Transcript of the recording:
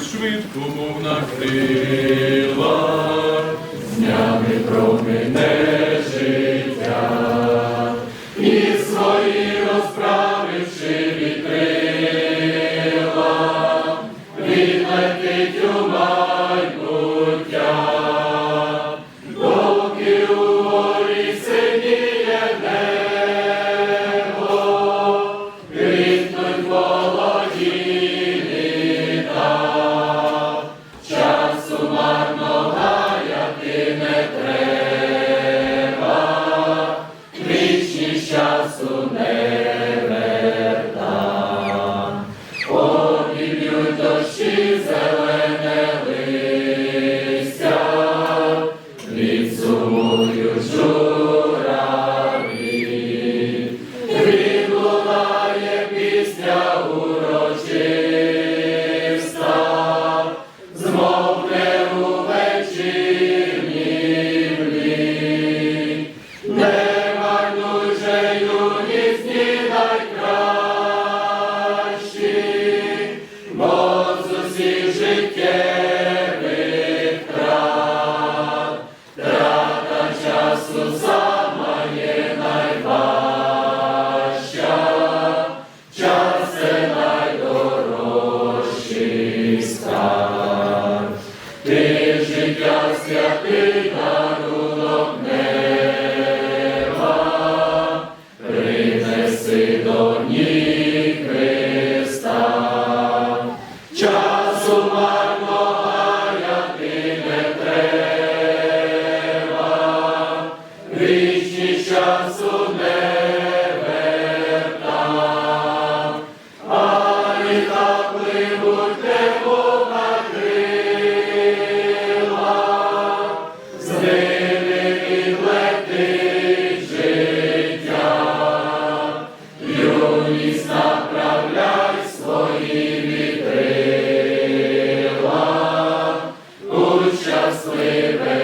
швидко, мов на крилах, з днями промине життя, і свої розправивши відкрила, відлетить у майбуття, доки у горі синіє бо з усіх життєвих вічні часу а літа пливуть Бога з ними відлетить життя, юність направляй свої вітрила, у щасливе.